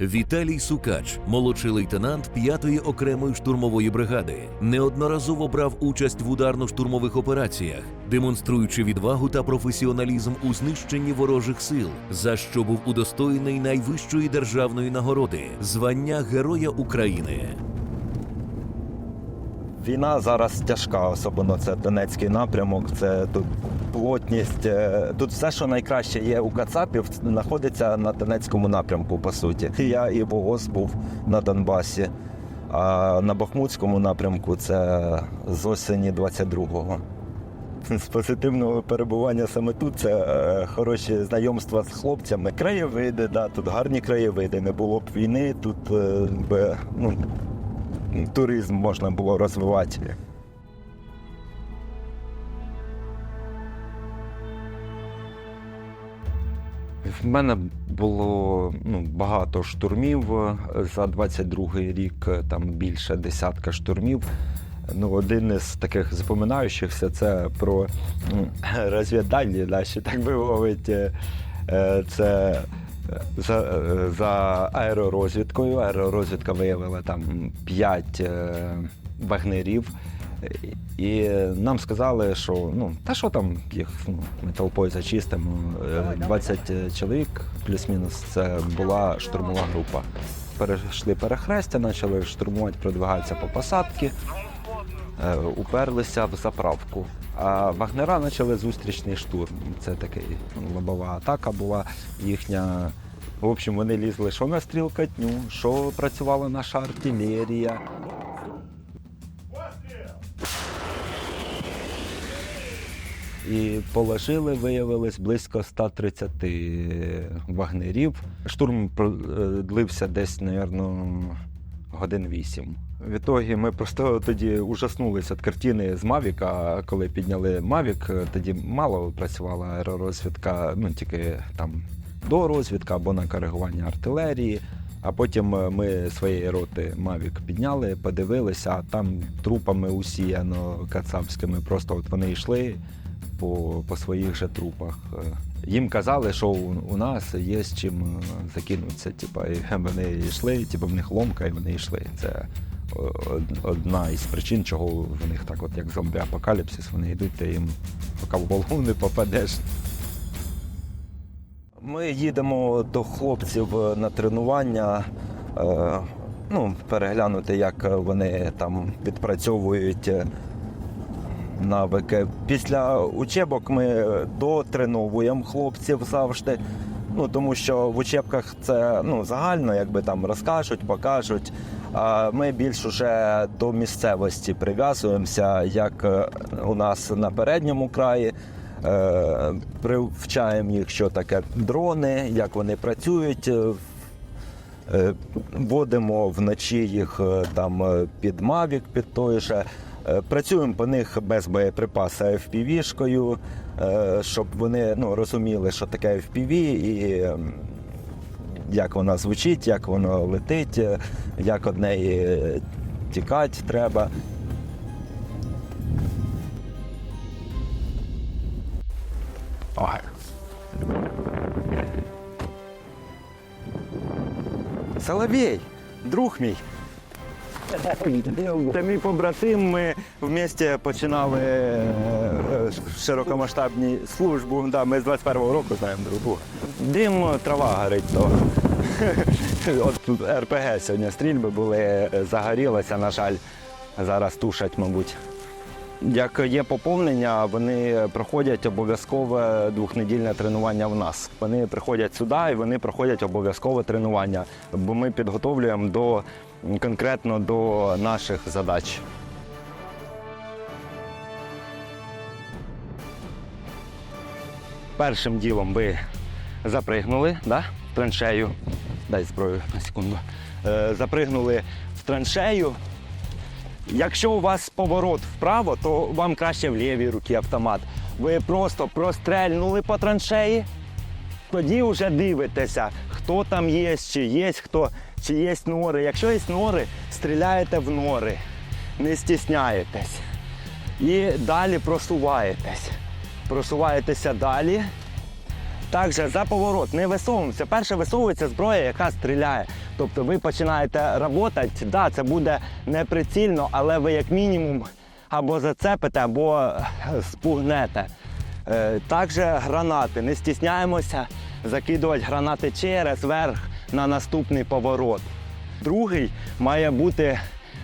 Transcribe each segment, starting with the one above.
Віталій Сукач, молодший лейтенант 5-ї окремої штурмової бригади, неодноразово брав участь в ударно-штурмових операціях, демонструючи відвагу та професіоналізм у знищенні ворожих сил, за що був удостоєний найвищої державної нагороди звання Героя України. Війна зараз тяжка, особливо це Донецький напрямок. Це тут плотність. е, Тут все, що найкраще є у Кацапів, знаходиться на Донецькому напрямку, по суті. Я і ВООЗ був на Донбасі, а на Бахмутському напрямку це з осені 22-го. З позитивного перебування саме тут це е, хороші знайомства з хлопцями. Краєвиди, да, тут гарні краєвиди. Не було б війни, тут е, би, ну, туризм можна було розвивати. В мене було ну, багато штурмів е, за 22-й рік, е, там більше десятка штурмів. Ну, один із таких запоминаючихся це про м, розвіддальні наші, так би мовити. Е, Це за, за аеророзвідкою. Аеророзвідка виявила там п'ять е, вагнерів. І нам сказали, що ну, та що там їх ну, ми толпою зачистимо. Е, 20 чоловік, плюс-мінус, це була штурмова група. Перейшли перехрестя, почали штурмувати, продвигатися по посадці, е, уперлися в заправку. А вагнера почали зустрічний штурм. Це такий ну, лобова атака була їхня. В общем, вони лізли що на стрілкатню, що працювала наша артилерія. І положили, виявилось близько 130 вагнерів. Штурм продлився десь, мабуть, годин 8. В ітогі ми просто тоді ужаснулися від картини з Мавіка. Коли підняли Мавік, тоді мало працювала аеророзвідка, ну тільки там до розвідка або на коригування артилерії. А потім ми своєї роти Мавік підняли, подивилися, а там трупами усіяно кацапськими. Просто от вони йшли по, по своїх же трупах. Е, Їм казали, що у, нас є з чим е, закинутися. Типа, і вони йшли, типу, в них ломка, і вони йшли. Це одна із причин, чого в них так, от як зомбі-апокаліпсис, вони йдуть, ти їм поки в голову не попадеш. Ми їдемо до хлопців на тренування. е, Ну, переглянути, як вони там відпрацьовують е, навики. Після учебок ми дотреновуємо хлопців завжди. Ну, тому що в учебках це ну, загально, якби там розкажуть, покажуть. А ми більш уже до місцевості прив'язуємося, як е, у нас на передньому краї. Е, Привчаємо їх, що таке дрони, як вони працюють. е, Водимо вночі їх там під Мавік, під той же. Е, Працюємо по них без боєприпаса FPV-шкою, е, щоб вони ну, розуміли, що таке FPV і ем, як вона звучить, як воно летить, е, як від неї тікати треба. Ой. Соловей, друг мій. Це мій побратим. Ми в місті починали е, е, широкомасштабні службу. Да, ми з 21-го року знаємо друг друга. Дим, трава горить, то от РПГ сьогодні стрільби були, е, загорілося, на жаль, зараз тушать, мабуть. Як є поповнення, вони проходять обов'язкове двохнедільне тренування в нас. Вони приходять сюди і вони проходять обов'язкове тренування, бо ми підготовлюємо до конкретно до наших задач. Першим ділом ви запригнули да, в траншею. Дай зброю на секунду. Е, запригнули в траншею. Якщо у вас поворот вправо, то вам краще в лівій руці автомат. Ви просто прострельнули по траншеї, тоді вже дивитеся, хто там є, чи є хто, чи є нори. Якщо є нори, стріляєте в нори, не стісняєтесь. І далі просуваєтесь. Просуваєтеся далі. Також за поворот не висовуємося. Перше висовується зброя, яка стріляє. Тобто ви починаєте працювати, да, це буде неприцільно, але ви як мінімум або зацепите, або е, спугнете. Е, Також гранати. Не стісняємося закидувати гранати через верх на наступний поворот. Другий має бути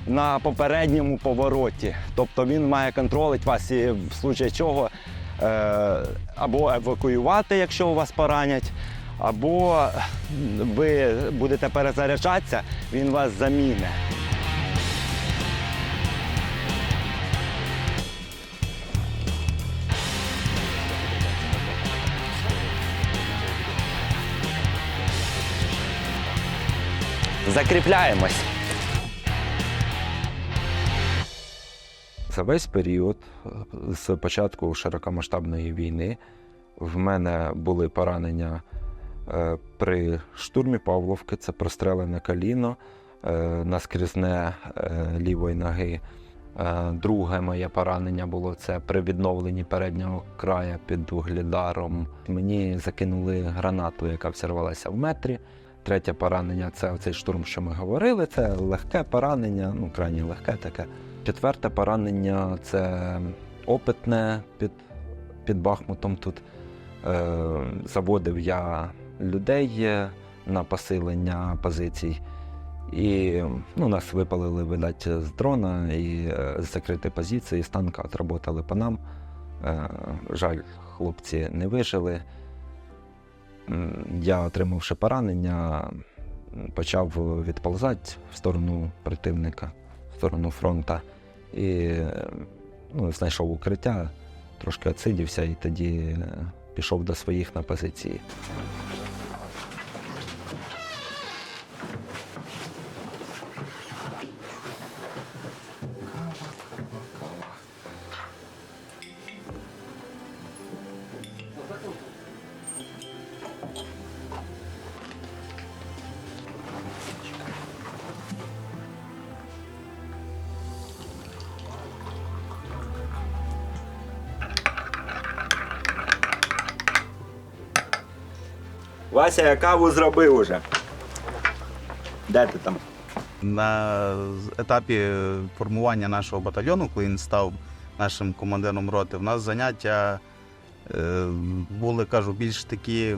на попередньому повороті. Тобто він має контролити вас і в случаї чого е, або евакуювати, якщо у вас поранять, або ви будете перезаряджатися, він вас заміне. Закріпляємось. За весь період з початку широкомасштабної війни в мене були поранення е, при штурмі Павловки, це прострелене коліно, е, наскрізне е, лівої ноги. Друге моє поранення було це при відновленні переднього края під углідаром. Мені закинули гранату, яка взірвалася в метрі. Третє поранення це цей штурм, що ми говорили. Це легке поранення, ну крайні легке таке. Четверте поранення це опитне під, під Бахмутом. Тут е, заводив я людей на посилення позицій. І ну, нас випалили, видать, з дрона і е, з закритої позиції з танка отработали по нам. Е, жаль, хлопці не вижили. Я, отримавши поранення, почав відползати в сторону противника, в сторону фронта. І ну, знайшов укриття, трошки отсидівся і тоді е, пішов до своїх на позиції. Вася, я каву зробив уже. Де ти там? На етапі формування нашого батальйону, коли він став нашим командиром роти, в нас заняття е, були, кажу, більш такі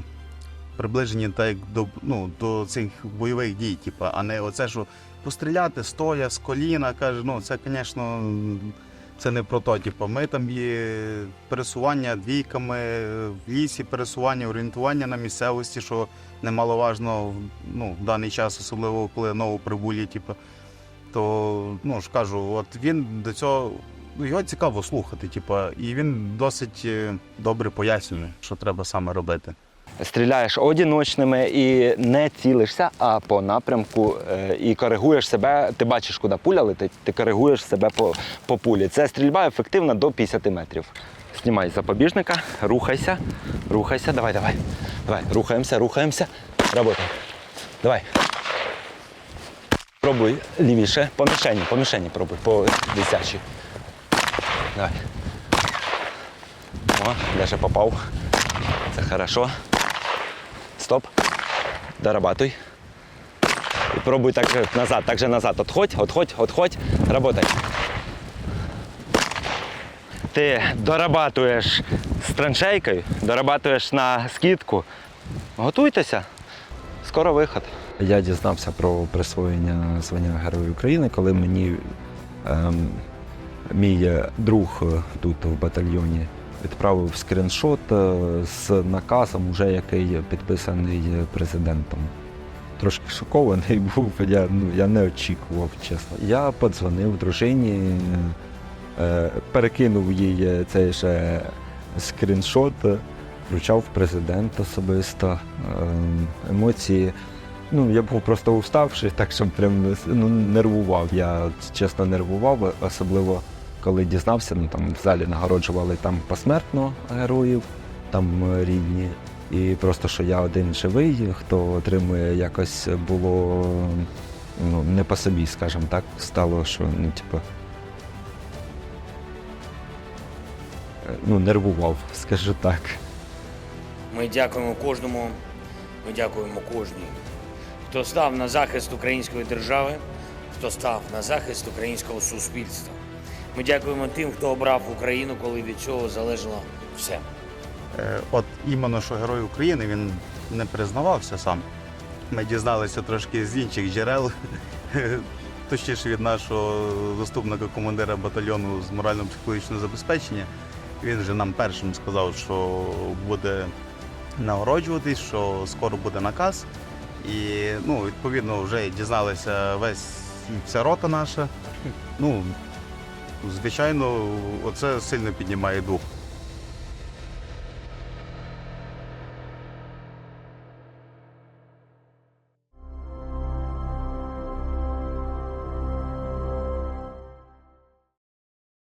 приближені так, до, ну, до цих бойових дій, типу, а не оце, що постріляти стоя з коліна, каже, ну це, звісно, це не про. Типу, ми там є пересування двійками в лісі, пересування, орієнтування на місцевості, що немаловажно ну, в даний час, особливо коли новоприбулі, типу, то ну ж кажу, от він до цього ну, його цікаво слухати, типу, і він досить е, добре пояснює, що треба саме робити. Стріляєш одіночними і не цілишся, а по напрямку е, і коригуєш себе. Ти бачиш, куди пуля летить, ти коригуєш себе по, по пулі. Це стрільба ефективна до 50 метрів. Знімай запобіжника, рухайся, рухайся, давай, давай. Давай, рухаємося, рухаємося. Работай. Давай. Пробуй лівіше. По мішені, по мішені пробуй, по десячій. Давай. О, даже попав. Це хорошо. Стоп. Дорабатуй. І пробуй так же назад, так же назад. Отходь, отходь, отходь. Работай. Ти дорабатуєш з траншейкою, дорабатуєш на скидку. Готуйтеся. Скоро виход. Я дізнався про присвоєння звання Герою України, коли мені ем, мій е, друг е, тут в батальйоні відправив скріншот е, з наказом, уже який підписаний е, президентом. Трошки шокований був, я, ну, я не очікував, чесно. Я подзвонив дружині, е, перекинув їй е, цей же скріншот, е, вручав президент особисто. Ем, Емоції. Ну, я був просто уставший, так що прям ну, нервував. Я чесно нервував, особливо коли дізнався, ну там в залі нагороджували там посмертно героїв, там е, рідні. І просто що я один живий, хто отримує якось було ну, не по собі, скажімо так, стало, що ну, типу. е, Ну, нервував, скажу так. Ми дякуємо кожному, ми дякуємо кожній, хто став на захист української держави, хто став на захист українського суспільства. Ми дякуємо тим, хто обрав Україну, коли від цього залежало все. Е, От іменно що Герой України він не признавався сам. Ми дізналися трошки з інших джерел, точніше від нашого заступника командира батальйону з морально-психологічного забезпечення. Він вже нам першим сказав, що буде нагороджуватись, що скоро буде наказ. І ну, відповідно вже дізналися весь вся рота наша. Ну, звичайно, оце сильно піднімає дух.